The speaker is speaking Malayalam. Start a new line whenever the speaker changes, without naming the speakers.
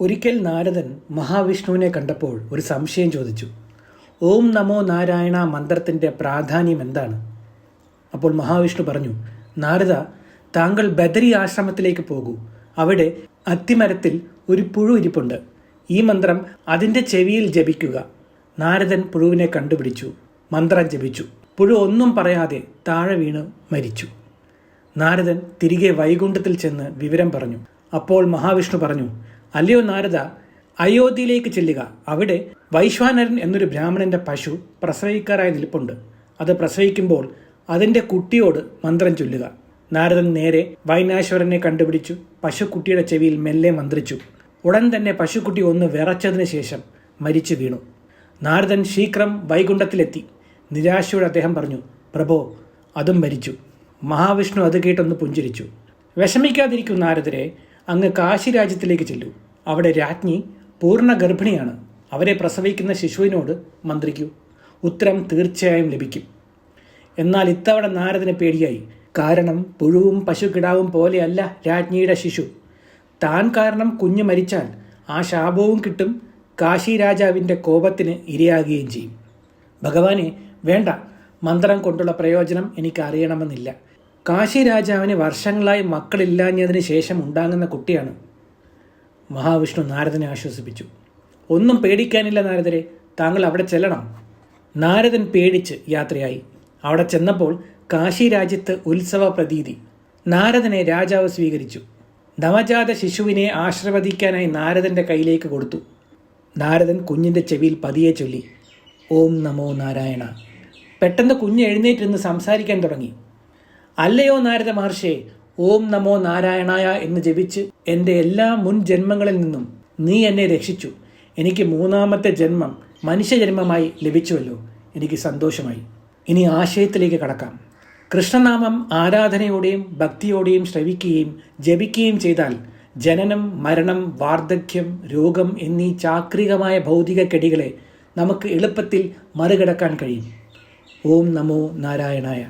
ഒരിക്കൽ നാരദൻ മഹാവിഷ്ണുവിനെ കണ്ടപ്പോൾ ഒരു സംശയം ചോദിച്ചു. ഓം നമോ നാരായണ മന്ത്രത്തിന്റെ പ്രാധാന്യം എന്താണ്? അപ്പോൾ മഹാവിഷ്ണു പറഞ്ഞു നാരദ താങ്കൾ ബദരി ആശ്രമത്തിലേക്ക് പോകൂ. അവിടെ അത്തിമരത്തിൽ ഒരു പുഴു ഇരിപ്പുണ്ട്. ഈ മന്ത്രം അതിന്റെ ചെവിയിൽ ജപിക്കുക. നാരദൻ പുഴുവിനെ കണ്ടുപിടിച്ചു മന്ത്രം ജപിച്ചു. പുഴു ഒന്നും പറയാതെ താഴെ വീണ് മരിച്ചു. നാരദൻ തിരികെ വൈകുണ്ഠത്തിൽ ചെന്ന് വിവരം പറഞ്ഞു. അപ്പോൾ മഹാവിഷ്ണു പറഞ്ഞു അല്ലയോ നാരദ അയോധ്യയിലേക്ക് ചെല്ലുക. അവിടെ വൈശ്വാനരൻ എന്നൊരു ബ്രാഹ്മണന്റെ പശു പ്രസവിക്കാറായി നിൽപ്പുണ്ട്. അത് പ്രസവിക്കുമ്പോൾ അതിന്റെ കുട്ടിയോട് മന്ത്രം ചൊല്ലുക. നാരദൻ നേരെ വൈനാശ്വരനെ കണ്ടുപിടിച്ചു. പശുക്കുട്ടിയുടെ ചെവിയിൽ മെല്ലെ മന്ത്രിച്ചു. ഉടൻ തന്നെ പശുക്കുട്ടി ഒന്ന് വിറച്ചതിന് ശേഷം മരിച്ചു വീണു. നാരദൻ ശീക്രം വൈകുണ്ഠത്തിലെത്തി. നിരാശയോടെ അദ്ദേഹം പറഞ്ഞു പ്രഭോ അതും മരിച്ചു. മഹാവിഷ്ണു അത് കേട്ടൊന്ന് പുഞ്ചിരിച്ചു. വിഷമിക്കാതിരിക്കും നാരദരെ അങ്ങ് കാശി രാജ്യത്തിലേക്ക് ചെല്ലൂ. അവിടെ രാജ്ഞി പൂർണ ഗർഭിണിയാണ് അവരെ പ്രസവിക്കുന്ന ശിശുവിനോട് മന്ത്രിക്കൂ. ഉത്തരം തീർച്ചയായും ലഭിക്കും. എന്നാൽ ഇത്തവണ നാരദന് പേടിയായി. കാരണം പുഴുവും പശുക്കിടാവും പോലെയല്ല രാജ്ഞിയുടെ ശിശു. താൻ കാരണം കുഞ്ഞു മരിച്ചാൽ ആ ശാപവും കിട്ടും കാശി രാജാവിന്റെ കോപത്തിന് ഇരയാകുകയും ചെയ്യും. ഭഗവാനെ വേണ്ട. മന്ത്രം കൊണ്ടുള്ള പ്രയോജനം എനിക്ക് അറിയണമെന്നില്ല കാശി രാജാവിന് വർഷങ്ങളായി മക്കളില്ലാഞ്ഞതിന് ശേഷം ഉണ്ടാകുന്ന കുട്ടിയാണ് മഹാവിഷ്ണു നാരദനെ ആശ്വസിപ്പിച്ചു. ഒന്നും പേടിക്കാനില്ല നാരദരെ താങ്കൾ അവിടെ ചെല്ലണം. നാരദൻ പേടിച്ച് യാത്രയായി. അവിടെ ചെന്നപ്പോൾ കാശി രാജ്യത്ത് ഉത്സവ പ്രതീതി നാരദനെ രാജാവ് സ്വീകരിച്ചു. നവജാത ശിശുവിനെ ആശ്രവദിക്കാനായി നാരദന്റെ കയ്യിലേക്ക് കൊടുത്തു. നാരദൻ കുഞ്ഞിന്റെ ചെവിയിൽ പതിയെ ചൊല്ലി ഓം നമോ നാരായണ. പെട്ടെന്ന് കുഞ്ഞ് എഴുന്നേറ്റിരുന്ന് സംസാരിക്കാൻ തുടങ്ങി. അല്ലയോ നാരദ മഹർഷിയെ ഓം നമോ നാരായണായ എന്ന് ജപിച്ച് എന്റെ എല്ലാ മുൻ ജന്മങ്ങളിൽ നിന്നും നീ എന്നെ രക്ഷിച്ചു. എനിക്ക് മൂന്നാമത്തെ ജന്മം മനുഷ്യജന്മമായി ലഭിച്ചുവല്ലോ. എനിക്ക് സന്തോഷമായി. ഇനി ആശയത്തിലേക്ക് കടക്കാം. കൃഷ്ണനാമം ആരാധനയോടെയും ഭക്തിയോടെയും ശ്രവിക്കുകയും ജപിക്കുകയും ചെയ്താൽ ജനനം മരണം വാർദ്ധക്യം രോഗം എന്നീ ചാക്രികമായ ഭൗതിക കെടികളെ നമുക്ക് എളുപ്പത്തിൽ മറികടക്കാൻ കഴിയും. ഓം നമോ നാരായണായ.